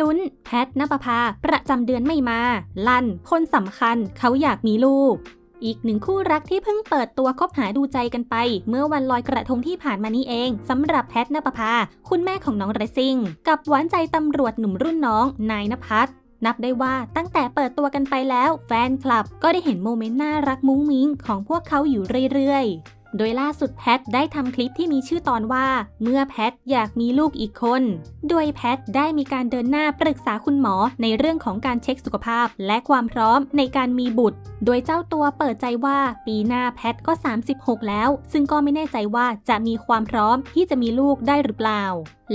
ลุ้น แพทนปภา ประจำเดือนไม่มา ลั่น คนสำคัญ เขาอยากมีลูก อีกหนึ่งคู่รักที่เพิ่งเปิดตัวคบหาดูใจกันไป เมื่อวันลอยกระทงที่ผ่านมานี้เองสำหรับแพทนปภา คุณแม่ของน้องเรซิง กับหวานใจตำรวจหนุ่มรุ่นน้อง นายนภัสนับได้ว่าตั้งแต่เปิดตัวกันไปแล้ว แฟนคลับก็ได้เห็นโมเมนต์น่ารักมุ้งมิ้งของพวกเขาอยู่เรื่อยๆ โดยล่าสุดแพทได้ทำคลิปที่มีชื่อตอนว่าเมื่อแพทอยากมีลูกอีกคน โดยแพทได้มีการเดินหน้าปรึกษาคุณหมอในเรื่องของการเช็คสุขภาพ และความพร้อมในการมีบุตร โดยเจ้าตัวเปิดใจว่าปีหน้าแพทก็ 36 แล้ว ซึ่งก็ไม่แน่ใจว่าจะมีความพร้อมที่จะมีลูกได้หรือเปล่า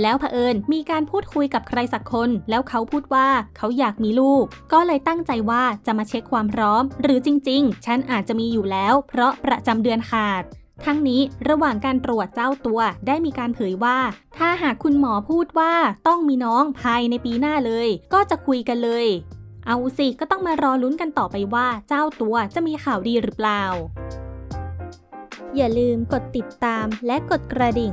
แล้วเผอิญมีการพูดคุยกับใครสักคน แล้วเขาพูดว่าเขาอยากมีลูก ก็เลยตั้งใจว่าจะมาเช็คความพร้อม หรือจริง ๆ ฉันอาจจะมีอยู่แล้ว เพราะประจำเดือนขาดทั้งนี้ระหว่างการตรวจเจ้าตัวได้มีการเผยว่า ถ้าหากคุณหมอพูดว่าต้องมีน้องภายในปีหน้าเลย ก็จะคุยกันเลย เอาสิก็ต้องมารอลุ้นกันต่อไปว่าเจ้าตัวจะมีข่าวดีหรือเปล่า อย่าลืมกดติดตามและกดกระดิ่ง